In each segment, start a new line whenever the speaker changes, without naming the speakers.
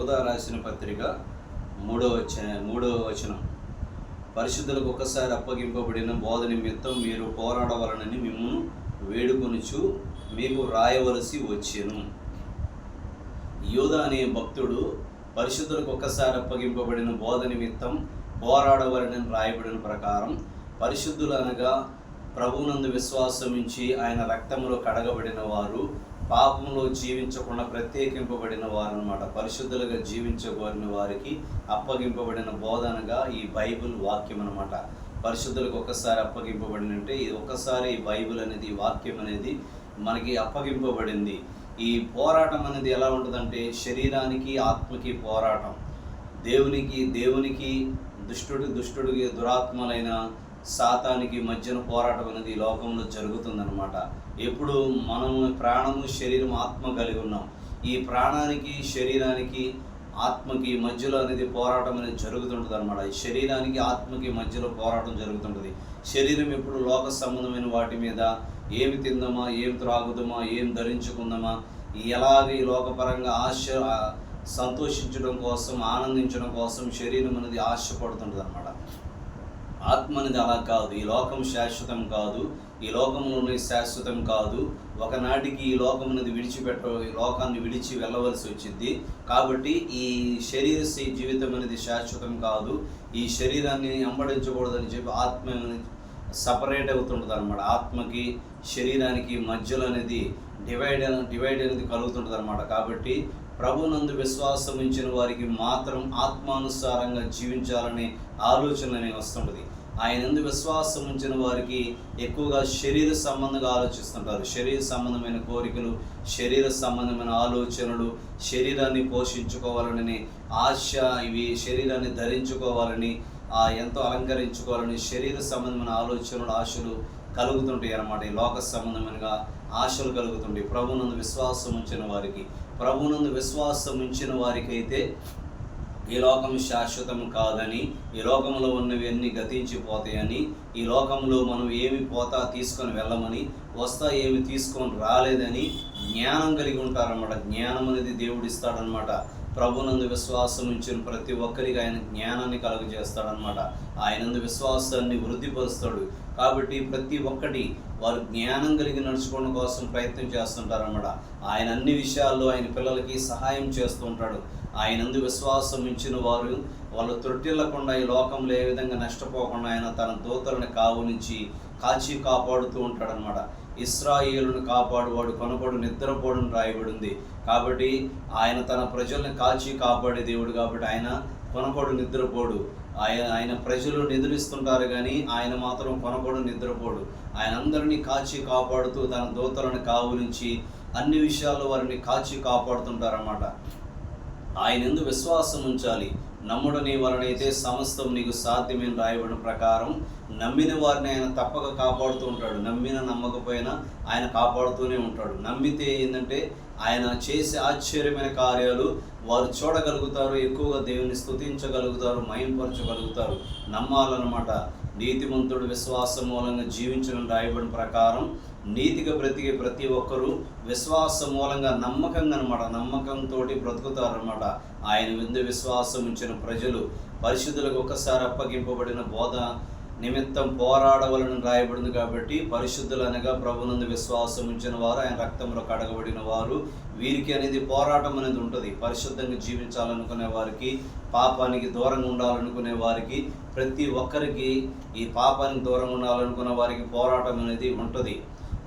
యోధ రాసిన పత్రిక మూడో వచ్చ మూడో వచనం. పరిశుద్ధులకు ఒకసారి అప్పగింపబడిన బోధ నిమిత్తం మీరు పోరాడవలనని మిమ్మల్ని వేడుకొనుచు మీకు రాయవలసి వచ్చాను. యోధ అనే భక్తుడు పరిశుద్ధులకు ఒక్కసారి అప్పగింపబడిన బోధ నిమిత్తం పోరాడవలనని రాయబడిన ప్రకారం పరిశుద్ధులు అనగా ప్రభునందు విశ్వాసం ఆయన రక్తంలో కడగబడిన వారు పాపంలో జీవించకుండా ప్రత్యేకింపబడిన వారు అనమాట పరిశుద్ధులుగా జీవించబడిన వారికి అప్పగింపబడిన బోధనగా ఈ బైబిల్ వాక్యం అనమాట పరిశుద్ధులకు ఒక్కసారి అప్పగింపబడిన అంటే ఇది ఒక్కసారి ఈ బైబిల్ అనేది ఈ వాక్యం అనేది మనకి అప్పగింపబడింది. ఈ పోరాటం అనేది ఎలా ఉంటుందంటే శరీరానికి ఆత్మకి పోరాటం. దేవునికి దేవునికి దుష్టుడి దుష్టుడికి దురాత్మలైన సాతానికి మధ్యన పోరాటం అనేది ఈ లోకంలో జరుగుతుందన్నమాట. ఎప్పుడు మనము ప్రాణము శరీరం ఆత్మ కలిగి ఉన్నాం. ఈ ప్రాణానికి శరీరానికి ఆత్మకి మధ్యలో అనేది పోరాటం అనేది జరుగుతుంటుంది అనమాట ఈ శరీరానికి ఆత్మకి మధ్యలో పోరాటం జరుగుతుంటుంది. శరీరం ఎప్పుడు లోక సంబంధమైన వాటి మీద ఏమి తిందామా ఏం త్రాగుదామా ఏం ధరించుకుందామా ఎలాగ ఈ లోకపరంగా ఆశ సంతోషించడం కోసం ఆనందించడం కోసం శరీరం అనేది ఆశపడుతుంటుంది అనమాట ఆత్మ అనేది అలా కాదు. ఈ లోకం శాశ్వతం కాదు. ఈ లోకంలోనే శాశ్వతం కాదు. ఒకనాటికి ఈ లోకం అనేది విడిచిపెట్ట ఈ లోకాన్ని విడిచి వెళ్ళవలసి వచ్చింది. కాబట్టి ఈ శరీర జీవితం అనేది శాశ్వతం కాదు. ఈ శరీరాన్ని అంబడించకూడదని చెప్పి ఆత్మ అనేది సపరేట్ అవుతుంటుంది అనమాట ఆత్మకి శరీరానికి మధ్యలో అనేది డివైడ్ డివైడ్ అనేది కలుగుతుంటుంది అనమాట కాబట్టి ప్రభునందు విశ్వాసం ఉంచిన వారికి మాత్రం ఆత్మానుసారంగా జీవించాలనే ఆలోచన అనేది వస్తుంటుంది. ఆయన ఎందుకు విశ్వాసం ఉంచిన వారికి ఎక్కువగా శరీర సంబంధంగా ఆలోచిస్తుంటారు. శరీర సంబంధమైన కోరికలు శరీర సంబంధమైన ఆలోచనలు శరీరాన్ని పోషించుకోవాలని ఆశ ఇవి శరీరాన్ని ధరించుకోవాలని ఆ ఎంతో అలంకరించుకోవాలని శరీర సంబంధమైన ఆలోచనలు ఆశలు కలుగుతుంటాయి అన్నమాట. ఈ లోక సంబంధమైనగా ఆశలు కలుగుతుంటాయి. ప్రభునందు విశ్వాసం ఉంచిన వారికి ప్రభునందు విశ్వాసం ఉంచిన వారికి అయితే ఈ లోకం శాశ్వతం కాదని ఈ లోకంలో ఉన్నవి గతించిపోతాయని ఈ లోకంలో మనం ఏమి పోతా తీసుకొని వెళ్ళమని వస్తా ఏమి తీసుకొని రాలేదని జ్ఞానం కలిగి ఉంటారన్నమాట. జ్ఞానం అనేది దేవుడు ఇస్తాడనమాట ప్రభునందు విశ్వాసం ఉంచిన ప్రతి ఒక్కరికి ఆయన జ్ఞానాన్ని కలుగజేస్తాడనమాట ఆయనందు విశ్వాసాన్ని వృద్ధిపరుస్తాడు. కాబట్టి ప్రతి ఒక్కటి వారు జ్ఞానం కలిగి నడుచుకోవడం కోసం ప్రయత్నం చేస్తుంటారన్నమాట. ఆయన అన్ని విషయాల్లో ఆయన పిల్లలకి సహాయం చేస్తూ ఉంటాడు. ఆయనందు విశ్వాసం ఉంచిన వారు వాళ్ళు త్రొట్టిల్లకుండా ఈ లోకంలో ఏ విధంగా నష్టపోకుండా ఆయన తన దూతలను కావు నుంచి కాచి కాపాడుతూ ఉంటాడనమాట ఇస్రాయిలను కాపాడువాడు కొనపడు నిద్రపోడు రాయబడింది. కాబట్టి ఆయన తన ప్రజల్ని కాచి కాపాడే దేవుడు కాబట్టి ఆయన కొనపడు నిద్రపోడు. ఆయన ఆయన ప్రజలు నిద్రిస్తుంటారు కానీ ఆయన మాత్రం కొనపడు నిద్రపోడు. ఆయన అందరినీ కాచి కాపాడుతూ తన దూతలను కావు నుంచి అన్ని విషయాల్లో వారిని కాచి కాపాడుతుంటారన్నమాట. ఆయన ఎందు విశ్వాసం ఉంచాలి నమ్ముడు నీ వలనైతే సమస్తం నీకు సాధ్యమైన రాయబడిన ప్రకారం నమ్మిన వారిని ఆయన తప్పక కాపాడుతూ ఉంటాడు. నమ్మిన నమ్మకపోయినా ఆయన కాపాడుతూనే ఉంటాడు. నమ్మితే ఏంటంటే ఆయన చేసే ఆశ్చర్యమైన కార్యాలు వారు చూడగలుగుతారు ఎక్కువగా దేవుని స్థుతించగలుగుతారు మయంపరచగలుగుతారు నమ్మాలన్నమాట. నీతిమంతుడు విశ్వాసం మూలంగా జీవించడం రాయబడిన ప్రకారం నీతిగా బ్రతికే ప్రతి ఒక్కరూ విశ్వాస మూలంగా నమ్మకంగా అనమాట నమ్మకంతో బ్రతుకుతారనమాట ఆయన విందు విశ్వాసం ఉంచిన ప్రజలు పరిశుద్ధులకు ఒక్కసారి అప్పగింపబడిన బోధ నిమిత్తం పోరాడవలను రాయబడింది కాబట్టి పరిశుద్ధులు అనగా ప్రభునందు విశ్వాసం ఉంచిన వారు ఆయన రక్తంలో కడగబడిన వారు. వీరికి అనేది పోరాటం అనేది ఉంటుంది. పరిశుద్ధంగా జీవించాలనుకునే వారికి పాపానికి దూరంగా ఉండాలనుకునే వారికి ప్రతి ఒక్కరికి ఈ పాపానికి దూరంగా ఉండాలనుకున్న వారికి పోరాటం అనేది ఉంటుంది.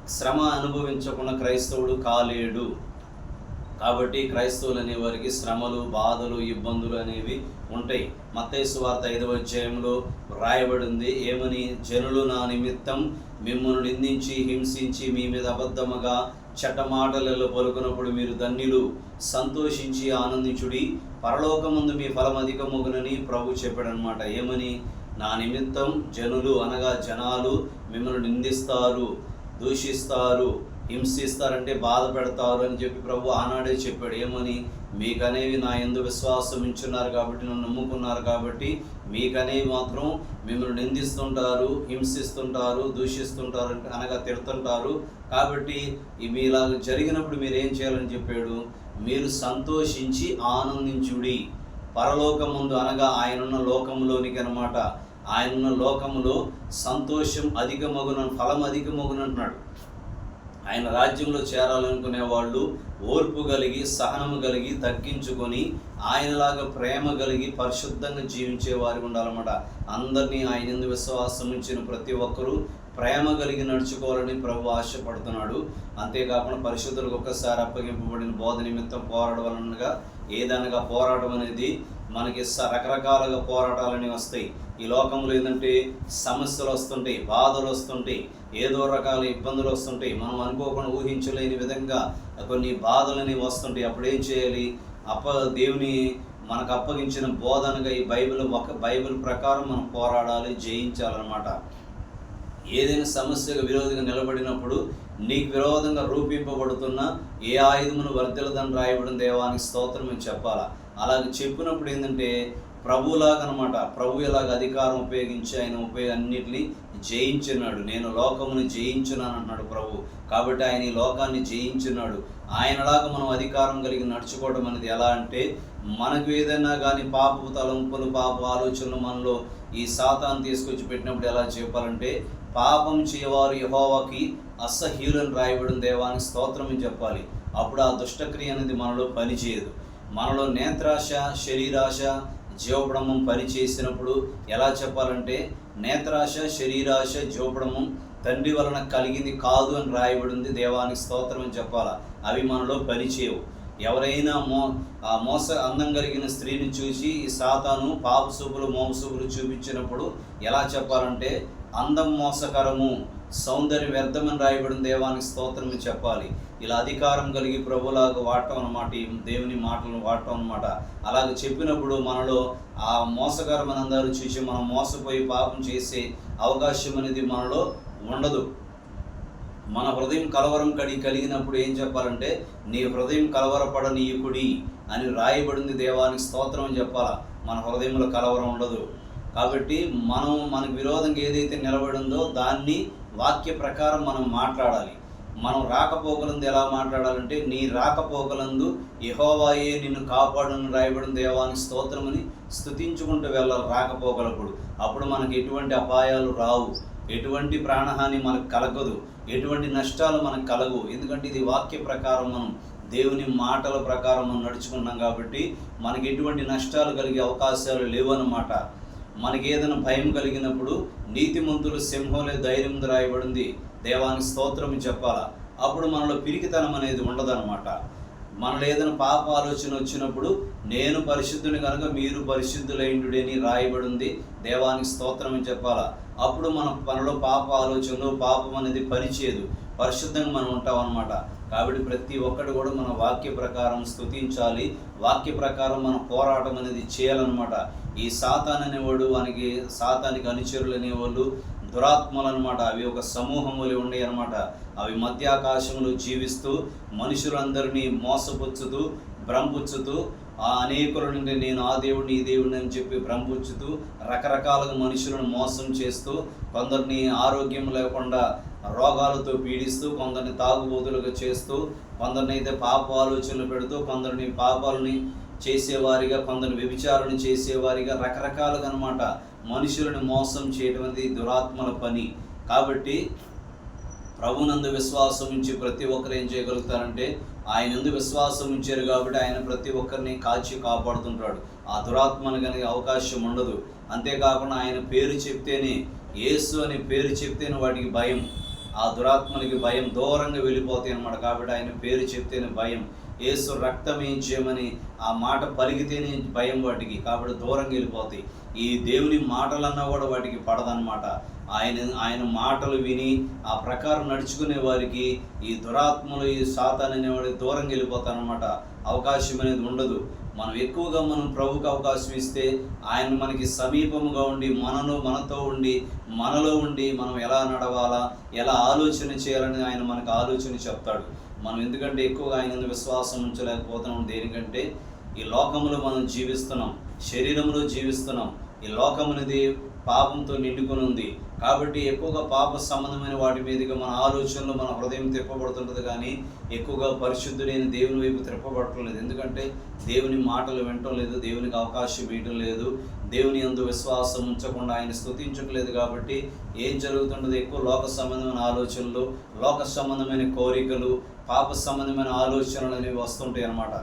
శ్రమ అనుభవించకుండా క్రైస్తవుడు కాలేడు. కాబట్టి క్రైస్తవులు అనే వారికి శ్రమలు బాధలు ఇబ్బందులు అనేవి ఉంటాయి. మత్తైసు వార్త ఐదవ అధ్యాయంలో రాయబడింది ఏమని? జనులు నా నిమిత్తం మిమ్మల్ని నిందించి హింసించి మీ మీద అబద్ధముగా చట్టమాటలలో పలుకున్నప్పుడు మీరు ధన్యులు. సంతోషించి ఆనందించుడి. పరలోకముందు మీ ఫలం అధికమగునని ప్రభు చెప్పాడనమాట ఏమని? నా నిమిత్తం జనులు అనగా జనాలు మిమ్మల్ని నిందిస్తారు. దూషిస్తారు హింసిస్తారంటే బాధ పెడతారు అని చెప్పి ప్రభు ఆనాడే చెప్పాడు. ఏమని? మీకనేవి నా ఎందు విశ్వాసం ఉంచున్నారు కాబట్టి నన్ను నమ్ముకున్నారు కాబట్టి మీకనేవి మాత్రం మిమ్మల్ని నిందిస్తుంటారు హింసిస్తుంటారు దూషిస్తుంటారు అనగా తిడుతుంటారు. కాబట్టి ఇవి ఇలా జరిగినప్పుడు మీరు ఏం చేయాలని చెప్పాడు? మీరు సంతోషించి ఆనందించుడి. పరలోకముందు అనగా ఆయనున్న లోకంలోనికి అనమాట ఆయనున్న లోకములో సంతోషం అధికమగున ఫలం అధికమగున అంటున్నాడు. ఆయన రాజ్యంలో చేరాలనుకునే వాళ్ళు ఓర్పు కలిగి సహనము కలిగి తగ్గించుకొని ఆయనలాగా ప్రేమ కలిగి పరిశుద్ధంగా జీవించే వారి ఉండాలన్నమాట. అందరినీ ఆయన ఎందు విశ్వాసం ఉంచిన ప్రతి ఒక్కరూ ప్రేమ కలిగి నడుచుకోవాలని ప్రభు ఆశపడుతున్నాడు. అంతేకాకుండా పరిశుద్ధులకు ఒక్కసారి అప్పగింపబడిన బోధ నిమిత్తం పోరాడవలనగా ఏదనగా పోరాటం అనేది మనకి స- రకరకాలుగా పోరాటాలని వస్తాయి. ఈ లోకంలో ఏంటంటే సమస్యలు వస్తుంటాయి బాధలు వస్తుంటాయి ఏదో రకాల ఇబ్బందులు వస్తుంటాయి. మనం అనుకోకుండా ఊహించలేని విధంగా కొన్ని బాధలని వస్తుంటాయి. అప్పుడు ఏం చేయాలి? అప్ప దేవుని మనకు అప్పగించిన బోధనగా ఈ బైబిల్ ఒక బైబిల్ ప్రకారం మనం పోరాడాలి జయించాలన్నమాట. ఏదైనా సమస్యకు విరోధంగా నిలబడినప్పుడు నీకు విరోధంగా రూపింపబడుతున్న ఏ ఆయుధమును వర్ధలదని రాయబడిన దేవానికి స్తోత్రం అని చెప్పాలా? అలాగే చెప్పినప్పుడు ఏంటంటే ప్రభులాగనమాట ప్రభు ఎలాగ అధికారం ఉపయోగించి ఆయన ఉపయోగ అన్నిటిని జయించున్నాడు నేను లోకమును జయించున్నాను అన్నాడు ప్రభు. కాబట్టి ఆయన ఈ లోకాన్ని జయించున్నాడు ఆయనలాగా మనం అధికారం కలిగి నడుచుకోవడం అనేది ఎలా అంటే మనకు ఏదైనా కానీ పాపపు తలంపులు పాప ఆలోచనలు మనలో ఈ సాతాన్ని తీసుకొచ్చి పెట్టినప్పుడు ఎలా చెప్పాలంటే పాపం చేయవారు యహోవాకి అసహ్యులను రాయబడిన దేవానికి స్తోత్రం చెప్పాలి. అప్పుడు ఆ దుష్టక్రియ అనేది మనలో పనిచేయదు. మనలో నేత్రాశ శరీరాశ జీవబ్రహ్మం పనిచేసినప్పుడు ఎలా చెప్పాలంటే నేత్రాశ శరీరాశ జీవబ్రహ్మం తండ్రి వలన కలిగింది కాదు అని రాయబడింది దేవానికి స్తోత్రం అని చెప్పాలా. అవి మనలో పనిచేయవు ఎవరైనా మో ఆ మోస అందం కలిగిన స్త్రీని చూసి ఈ సాతాను పాప సూపులు మోసూపులు చూపించినప్పుడు ఎలా చెప్పాలంటే అందం మోసకరము సౌందర్యం వ్యర్థమని రాయబడిన దేవానికి స్తోత్రం చెప్పాలి. ఇలా అధికారం కలిగి ప్రభులాగా వాడటం అన్నమాట ఈ దేవుని మాటలను వాడటం అనమాట అలాగే చెప్పినప్పుడు మనలో ఆ మోసకరమైన అందరూ చూసి మనం మోసపోయి పాపం చేసే అవకాశం అనేది మనలో ఉండదు. మన హృదయం కలవరం కడి కలిగినప్పుడు ఏం చెప్పాలంటే నీ హృదయం కలవరపడనీయుకుడి అని రాయబడింది దేవానికి స్తోత్రం అని చెప్పాలా. మన హృదయంలో కలవరం ఉండదు. కాబట్టి మనం మనకు విరోధంగా ఏదైతే నిలబడిందో దాన్ని వాక్య ప్రకారం మనం మాట్లాడాలి. మనం రాకపోకలందు ఎలా మాట్లాడాలంటే నీ రాకపోకలందు యహోవాయే నిన్ను కాపాడును రాయబడిన దేవాన్ని స్తోత్రమని స్థుతించుకుంటూ వెళ్ళాలి రాకపోకలప్పుడు. అప్పుడు మనకి ఎటువంటి అపాయాలు రావు. ఎటువంటి ప్రాణహాని మనకు కలగదు. ఎటువంటి నష్టాలు మనకు కలగవు. ఎందుకంటే ఇది వాక్య ప్రకారం మనం దేవుని మాటల ప్రకారం మనం నడుచుకున్నాం కాబట్టి మనకి ఎటువంటి నష్టాలు కలిగే అవకాశాలు లేవన్నమాట. మనకి ఏదైనా భయం కలిగినప్పుడు నీతిమంతులు సింహంలో ధైర్యం రాయబడింది. దేవానికి స్తోత్రం చెప్పాలా? అప్పుడు మనలో పిరికితనం అనేది ఉండదన్నమాట. మనలో ఏదైనా పాప ఆలోచన వచ్చినప్పుడు నేను పరిశుద్ధుని కనుక మీరు పరిశుద్ధులైండు అని రాయబడింది. దేవానికి స్తోత్రం చెప్పాలా? అప్పుడు మన మనలో పాప ఆలోచనలు పాపం అనేది పరిచేదు పరిశుద్ధంగా మనం ఉంటాం అనమాట కాబట్టి ప్రతి ఒక్కటి కూడా మన వాక్య ప్రకారం స్తుతించాలి. వాక్య ప్రకారం మన పోరాటం అనేది చేయాలన్నమాట. ఈ సాతాన్ అనేవాడు వానికి సాతానికి అనుచరులు అనేవాళ్ళు దురాత్మలు అనమాట అవి ఒక సమూహములు ఉన్నాయి అనమాట అవి మధ్యాకాశంలో జీవిస్తూ మనుషులందరినీ మోసపుచ్చుతూ భ్రంపుచ్చుతూ ఆ అనేకుల నుండి నేను ఆ దేవుడిని ఈ దేవుడిని అని చెప్పి భ్రంపుచ్చుతూ రకరకాలుగా మనుషులను మోసం చేస్తూ కొందరిని ఆరోగ్యం లేకుండా రోగాలతో పీడిస్తూ కొందరిని తాగుబోతులుగా చేస్తూ కొందరిని అయితే పాప ఆలోచనలు పెడుతూ కొందరిని పాపాలని చేసేవారిగా కొందరు వ్యభిచారణ చేసేవారిగా రకరకాలుగా అనమాట మనుషులను మోసం చేయడం అనేది దురాత్మల పని. కాబట్టి ప్రభునందు విశ్వాసం ఉంచి ప్రతి ఒక్కరు ఏం చేయగలుగుతారంటే ఆయన ఎందు విశ్వాసం ఉంచారు కాబట్టి ఆయన ప్రతి ఒక్కరిని కాచి కాపాడుతుంటాడు. ఆ దురాత్మను కనుక అవకాశం ఉండదు అంతేకాకుండా ఆయన పేరు చెప్తేనే యేసు అనే పేరు చెప్తేనే వాటికి భయం. ఆ దురాత్మలకి భయం దూరంగా వెళ్ళిపోతాయి అనమాట కాబట్టి ఆయన పేరు చెప్తేనే భయం. ఏసు రక్తం ఏం చేయమని ఆ మాట పలికితేనే భయం వాటికి కాబట్టి దూరంగా వెళ్ళిపోతాయి. ఈ దేవుని మాటలన్నా కూడా వాటికి పడదన్నమాట. ఆయన ఆయన మాటలు విని ఆ ప్రకారం నడుచుకునే వారికి ఈ దురాత్మలు ఈ సాతాన్ అనేవాడికి దూరంగా వెళ్ళిపోతానమాట అవకాశం అనేది ఉండదు. మనం ఎక్కువగా మనం ప్రభుకి అవకాశం ఇస్తే ఆయన మనకి సమీపముగా ఉండి మనలో మనతో ఉండి మనలో ఉండి మనం ఎలా నడవాలా ఎలా ఆలోచన చేయాలని ఆయన మనకు ఆలోచన చెప్తాడు. మనం ఎందుకంటే ఎక్కువగా ఆయన విశ్వాసం ఉంచలేకపోతున్నాం దేనికంటే ఈ లోకంలో మనం జీవిస్తున్నాం శరీరంలో జీవిస్తున్నాం. ఈ లోకం అనేది పాపంతో నిండుకొని ఉంది. కాబట్టి ఎక్కువగా పాప సంబంధమైన వాటి మీదుగా మన ఆలోచనలు మన హృదయం తిప్పబడుతుంటుంది కానీ ఎక్కువగా పరిశుద్ధుడైన దేవుని వైపు తిప్పబడటం లేదు. ఎందుకంటే దేవుని మాటలు వినటం లేదు దేవునికి అవకాశం ఇవ్వడం లేదు. దేవుని ఎందు విశ్వాసం ఉంచకుండా ఆయన స్థుతించట్లేదు కాబట్టి ఏం జరుగుతుండదు? ఎక్కువ లోక సంబంధమైన ఆలోచనలు లోక సంబంధమైన కోరికలు పాప సంబంధమైన ఆలోచనలు అనేవి వస్తుంటాయి అన్నమాట.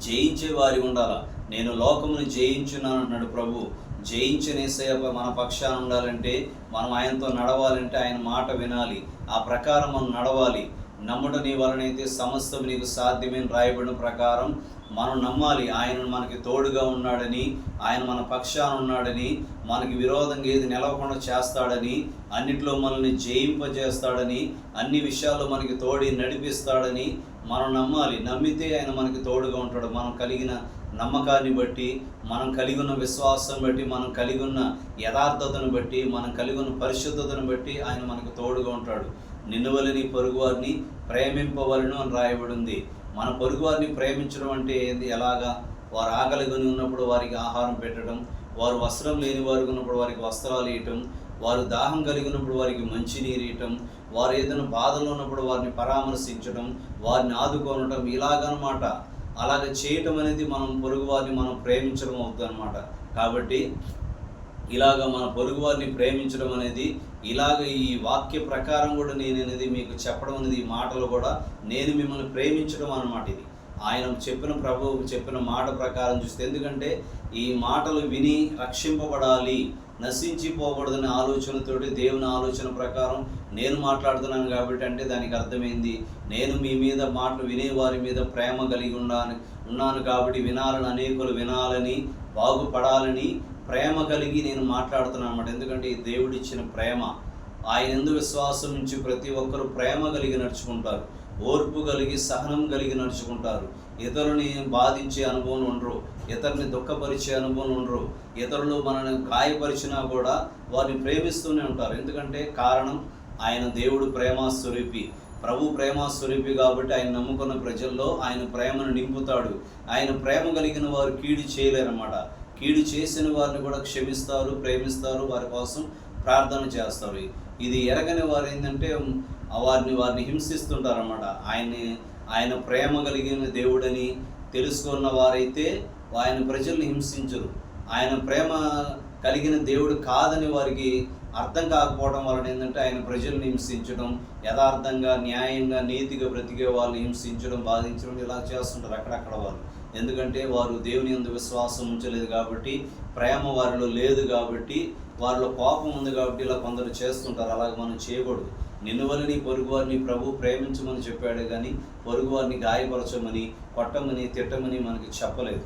జయించే వారి ఉండాల? నేను లోకమును జయించున్నాను అన్నాడు ప్రభు. జయించనేసే మన పక్షాన ఉండాలంటే మనం ఆయనతో నడవాలంటే ఆయన మాట వినాలి. ఆ ప్రకారం మనం నడవాలి. నమ్ముట నీ వలనైతే సమస్తం నీకు సాధ్యమైన రాయబడిన ప్రకారం మనం నమ్మాలి ఆయన మనకి తోడుగా ఉన్నాడని ఆయన మన పక్షాన ఉన్నాడని మనకి విరోధంగా ఏది నిలవకుండా చేస్తాడని అన్నిట్లో మనల్ని జయింపజేస్తాడని అన్ని విషయాల్లో మనకి తోడి నడిపిస్తాడని మనం నమ్మాలి. నమ్మితే ఆయన మనకి తోడుగా ఉంటాడు. మనం కలిగిన నమ్మకాన్ని బట్టి మనం కలిగి ఉన్న విశ్వాసం బట్టి మనం కలిగి ఉన్న యథార్థతను బట్టి మనం కలిగి ఉన్న పరిశుద్ధతను బట్టి ఆయన మనకు తోడుగా ఉంటాడు. నిన్నవలని పొరుగువారిని ప్రేమింపవలను అని రాయబడి మన మన పొరుగువారిని ప్రేమించడం అంటే ఏంది? ఎలాగా? వారు ఆకలిగొని ఉన్నప్పుడు వారికి ఆహారం పెట్టడం వారు వస్త్రం లేని వారు ఉన్నప్పుడు వారికి వస్త్రాలు ఇవ్వటం వారు దాహం కలిగినప్పుడు వారికి మంచినీరు ఇవ్వటం వారు ఏదైనా బాధలో ఉన్నప్పుడు వారిని పరామర్శించడం వారిని ఆదుకోనటం ఇలాగనమాట. అలాగ చేయటం అనేది మనం పొరుగు వారిని మనం ప్రేమించడం అవుతుంది అనమాట కాబట్టి ఇలాగ మన పొరుగు వారిని ప్రేమించడం అనేది ఇలాగ ఈ వాక్య ప్రకారం కూడా నేను అనేది మీకు చెప్పడం అనేది ఈ మాటలు కూడా నేను మిమ్మల్ని ప్రేమించడం అన్నమాట ఇది. ఆయన చెప్పిన ప్రభువు చెప్పిన మాట ప్రకారం చూస్తే ఎందుకంటే ఈ మాటలు విని రక్షింపబడాలి నశించిపోకూడదనే ఆలోచనతోటి దేవుని ఆలోచన ప్రకారం నేను మాట్లాడుతున్నాను కాబట్టి అంటే దానికి అర్థమైంది నేను మీ మీద మాటలు వినే వారి మీద ప్రేమ కలిగి ఉన్నాను ఉన్నాను కాబట్టి వినాలని అనేకులు వినాలని బాగుపడాలని ప్రేమ కలిగి నేను మాట్లాడుతున్నాను అనమాట ఎందుకంటే ఈ దేవుడిచ్చిన ప్రేమ ఆయన ఎందు విశ్వాసం నుంచి ప్రతి ఒక్కరు ప్రేమ కలిగి నడుచుకుంటారు. ఓర్పు కలిగి సహనం కలిగి నడుచుకుంటారు. ఇతరుని బాధించే అనుభవం ఉండరు. ఇతరుని దుఃఖపరిచే అనుభవం ఉండరు. ఇతరులు మనల్ని గాయపరిచినా కూడా వారిని ప్రేమిస్తూనే ఉంటారు. ఎందుకంటే కారణం ఆయన దేవుడు ప్రేమ స్వరూపి ప్రభు ప్రేమ స్వరూపి కాబట్టి ఆయన నమ్ముకున్న ప్రజల్లో ఆయన ప్రేమను నింపుతాడు. ఆయన ప్రేమ కలిగిన వారు కీడు చేయలేరన్నమాట. కీడు చేసిన వారిని కూడా క్షమిస్తారు ప్రేమిస్తారు వారి కోసం ప్రార్థన చేస్తారు. ఇది ఎరగని వారు ఏంటంటే వారిని వారిని హింసిస్తుంటారన్నమాట. ఆయన్ని ఆయన ప్రేమ కలిగిన దేవుడని తెలుసుకున్న వారైతే ఆయన ప్రజల్ని హింసించరు. ఆయన ప్రేమ కలిగిన దేవుడు కాదని వారికి అర్థం కాకపోవడం వలన ఏంటంటే ఆయన ప్రజల్ని హింసించడం యథార్థంగా న్యాయంగా నీతిగా బ్రతికే వాళ్ళని హింసించడం బాధించడం ఇలా చేస్తుంటారు అక్కడక్కడ వాళ్ళు. ఎందుకంటే వారు దేవుని యందు విశ్వాసం ఉంచలేదు కాబట్టి ప్రేమ వారిలో లేదు కాబట్టి వారిలో కోపం ఉంది కాబట్టి ఇలా కొందరు చేస్తుంటారు. అలాగ మనం చేయకూడదు. నిన్ను వల్ల నీ పొరుగువారిని ప్రభు ప్రేమించమని చెప్పాడు కానీ పొరుగువారిని గాయపరచమని కొట్టమని తిట్టమని మనకి చెప్పలేదు.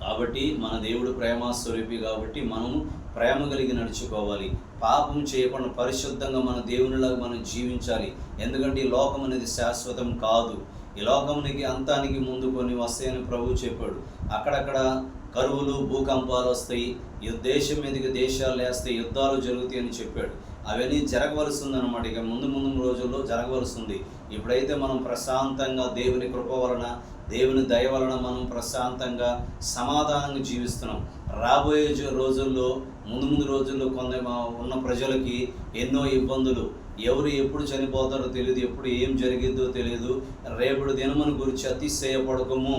కాబట్టి మన దేవుడు ప్రేమ స్వరూపి కాబట్టి మనము ప్రేమ కలిగి నడుచుకోవాలి. పాపం చేయకుండా పరిశుద్ధంగా మన దేవునిలాగా మనం జీవించాలి. ఎందుకంటే ఈ లోకం అనేది శాశ్వతం కాదు. ఈ లోకమునికి అంతానికి ముందు కొన్ని వస్తాయని ప్రభు చెప్పాడు. అక్కడక్కడ కరువులు భూకంపాలు వస్తాయి ఈ దేశం మీదకి దేశాలు లేస్తాయి యుద్ధాలు జరుగుతాయి అని చెప్పాడు. అవన్నీ జరగవలసింది అనమాట ఇక ముందు ముందు రోజుల్లో జరగవలసింది. ఇప్పుడైతే మనం ప్రశాంతంగా దేవుని కృప వలన దేవుని దయ వలన మనం ప్రశాంతంగా సమాధానంగా జీవిస్తున్నాం. రాబోయే రోజుల్లో ముందు ముందు రోజుల్లో కొంత మా- ఉన్న ప్రజలకి ఎన్నో ఇబ్బందులు ఎవరు ఎప్పుడు చనిపోతారో తెలియదు ఎప్పుడు ఏం జరిగిందో తెలియదు రేపటి దినమును గురించి అతిశయపడకము.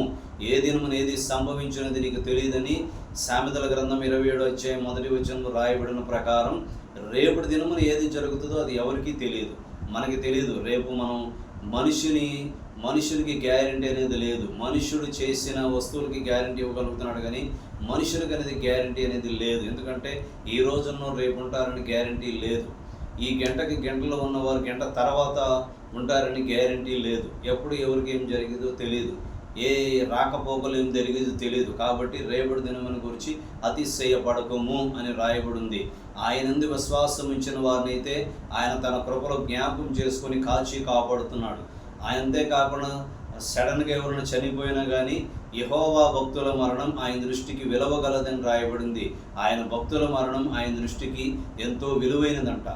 ఏ దినమున ఏది సంభవించినది నీకు తెలియదని సామెతల గ్రంథం ఇరవై ఏడు వచ్చే మొదటి వచనంలో రాయబడిన ప్రకారం రేపటి దినమున ఏది జరుగుతుందో అది ఎవరికీ తెలియదు మనకి తెలియదు రేపు మనం మనిషిని మనుషులకి గ్యారంటీ అనేది లేదు. మనుషుడు చేసిన వస్తువులకి గ్యారంటీ ఇవ్వగలుగుతున్నాడు కానీ మనుషులకి అనేది గ్యారంటీ అనేది లేదు. ఎందుకంటే ఈ రోజున్న రేపు ఉంటారని గ్యారంటీ లేదు. ఈ గంటకి గంటలో ఉన్నవారు గంట తర్వాత ఉంటారని గ్యారంటీ లేదు. ఎప్పుడు ఎవరికి ఏం జరిగిందో తెలియదు ఏ రాకపోకలు ఏం జరిగేదో తెలియదు కాబట్టి రేపటి దినముని గురించి అతిశయపడకము అని రాయబడింది. ఆయనందు విశ్వాసం ఇచ్చిన వారినైతే ఆయన తన కృపలో జ్ఞాపకం చేసుకొని కాచి కాపాడుతున్నాడు. ఆయన అంతేకాకుండా సడన్గా ఎవరైనా చనిపోయినా కానీ యహోవా భక్తుల మరణం ఆయన దృష్టికి విలువగలదని రాయబడింది. ఆయన భక్తుల మరణం ఆయన దృష్టికి ఎంతో విలువైనదంట.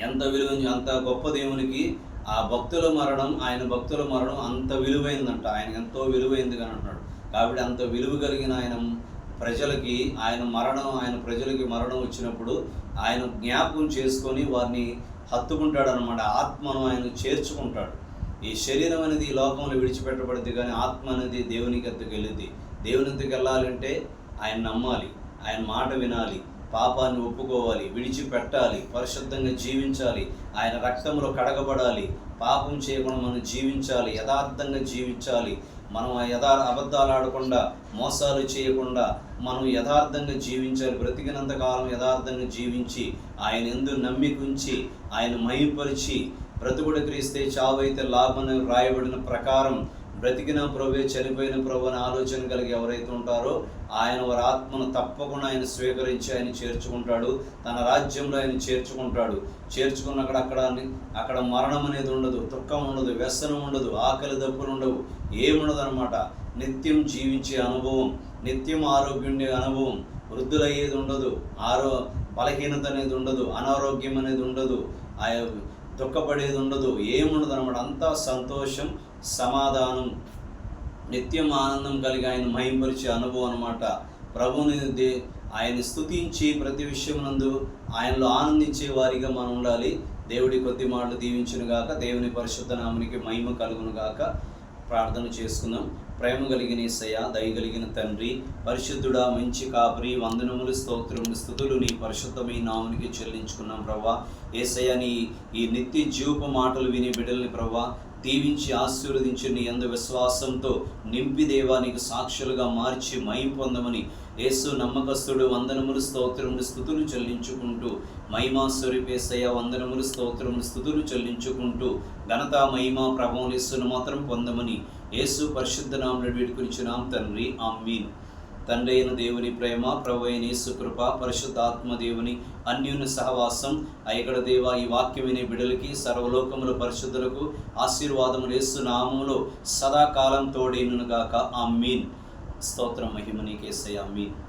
ఎంత విలువ అంత గొప్ప దేవునికి ఆ భక్తుల మరణం ఆయన భక్తుల మరణం అంత విలువైందంట. ఆయన ఎంతో విలువైంది అని అంటున్నాడు. కాబట్టి అంత విలువ కలిగిన ఆయన ప్రజలకి ఆయన మరణం ఆయన ప్రజలకి మరణం వచ్చినప్పుడు ఆయన జ్ఞాపకం చేసుకొని వారిని హత్తుకుంటాడు అనమాట ఆత్మను ఆయన చేర్చుకుంటాడు. ఈ శరీరం అనేది ఈ లోకంలో విడిచిపెట్టబడింది కానీ ఆత్మ అనేది దేవునికి ఎత్తుకు వెళ్ళింది. దేవుని వెళ్ళాలంటే ఆయన నమ్మాలి. ఆయన మాట వినాలి. పాపాన్ని ఒప్పుకోవాలి విడిచిపెట్టాలి పరిశుద్ధంగా జీవించాలి ఆయన రక్తంలో కడగబడాలి పాపం చేయకుండా మనం జీవించాలి యథార్థంగా జీవించాలి. మనం ఆ యథా అబద్ధాలు ఆడకుండా మోసాలు చేయకుండా మనం యథార్థంగా జీవించాలి బ్రతికినంత కాలం యథార్థంగా జీవించి ఆయన ఎందు నమ్మికుంచి ఆయన మైపరిచి బ్రతుకుడు క్రీస్తే చావైతే లాభం రాయబడిన ప్రకారం బ్రతికిన ప్రభే చనిపోయిన ప్రభు అని ఆలోచన కలిగి ఎవరైతే ఉంటారో ఆయన వారి ఆత్మను తప్పకుండా ఆయన స్వీకరించి ఆయన చేర్చుకుంటాడు. తన రాజ్యంలో ఆయన చేర్చుకుంటాడు. చేర్చుకున్నక్కడ అక్కడ అక్కడ మరణం అనేది ఉండదు దుఃఖం ఉండదు వ్యసనం ఉండదు ఆకలి దప్పులు ఉండవు. ఏముండదు అనమాట నిత్యం జీవించే అనుభవం నిత్యం ఆరోగ్యం ఉండే అనుభవం. వృద్ధులయ్యేది ఉండదు ఆరో బలహీనత అనేది ఉండదు అనారోగ్యం అనేది ఉండదు. ఆ దుఃఖపడేది ఉండదు ఏముండదు అనమాట అంతా సంతోషం సమాధానం నిత్యం ఆనందం కలిగి ఆయన మహింపరిచే అనుభవం అనమాట ప్రభుని దే ఆయన స్థుతించి ప్రతి విషయం నందు ఆయనలో ఆనందించే వారిగా మనం ఉండాలి. దేవుడి కొద్ది మాటలు దీవించును గాక దేవుని పరిశుద్ధ నామునికి మహిమ కలుగును గాక ప్రార్థన చేసుకుందాం. ప్రేమ కలిగిన ఈసయ్య దయగలిగిన తండ్రి పరిశుద్ధుడా మంచి కాపరి వందనములు స్తోత్రములు స్థుతులు నీ పరిశుద్ధమైన నామునికి చెల్లించుకున్నాం ప్రవ్వా ఏసయ్య నీ ఈ నిత్య జీవపు మాటలు విని బిడ్డల్ని ప్రవ్వా దీవించి ఆశీర్వదించి నీ అందు విశ్వాసంతో నింపి దేవానికి సాక్షులుగా మార్చి మయం పొందమని యేసు నమ్మకస్తుడు వందనములు స్తోత్రములు స్థుతులు చెల్లించుకుంటూ మహిమా స్వరూపేసయ్య వందనములు స్తోత్రములు స్థుతులు చెల్లించుకుంటూ ఘనత మహిమా ప్రభావం యేసును మాత్రం పొందమని యేసు పరిశుద్ధ నామను వేడుకొనిచున్నాం తండ్రి. ఆమీన్. తండ్రి అయిన దేవుని ప్రేమ ప్రభు అయిన కృప పరిశుద్ధాత్మ దేవుని అన్యుని సహవాసం అయ్యగడ దేవ ఈ వాక్యం వినే బిడలకి సర్వలోకముల పరిశుద్ధులకు ఆశీర్వాదములు యేసు నామములో సదాకాలం తోడేనుగాక ఆ మీన్ స్తోత్రం మహిమనీకేసయ మీన్